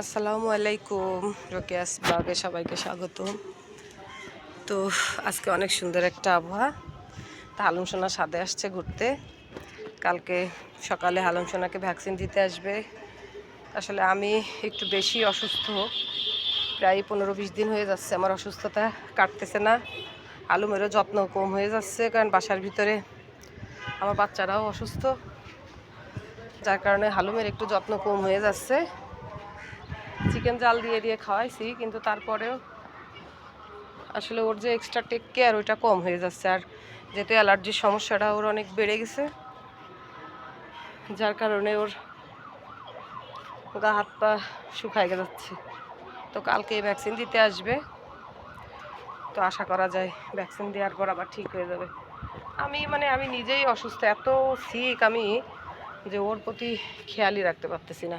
আসসালামু আলাইকুম, রোকেয়াস ব্লগে সবাইকে স্বাগত। তো আজকে অনেক সুন্দর একটা আবহাওয়া। তা হালুম সোনা সাদে আসছে ঘুরতে। কালকে সকালে হালুম সোনাকে ভ্যাকসিন দিতে আসবে। আসলে আমি একটু বেশি অসুস্থ। প্রায় পনেরো বিশ দিন হয়ে যাচ্ছে, আমার অসুস্থতা কাটতেছে না। আলুমেরও যত্ন কম হয়ে যাচ্ছে, কারণ বাসার ভিতরে আমার বাচ্চারাও অসুস্থ। যার কারণে হালুমের একটু যত্ন কম হয়ে যাচ্ছে। চিকেন জাল দিয়ে দিয়ে খাওয়াইছি, কিন্তু তারপরেও আসলে ওর যে এক্সট্রা টেক কেয়ার ওইটা কম হয়ে যাচ্ছে। আর যেহেতু অ্যালার্জির সমস্যাটা ওর অনেক বেড়ে গেছে, যার কারণে ওর গা হাত পা শুকায় যাচ্ছে। তো কালকে ভ্যাকসিন দিতে আসবে, তো আশা করা যায় ভ্যাকসিন দেওয়ার পর আবার ঠিক হয়ে যাবে। আমি মানে আমি নিজেই অসুস্থ, এত সিক আমি যে ওর প্রতি খেয়ালই রাখতে পারতেছি না।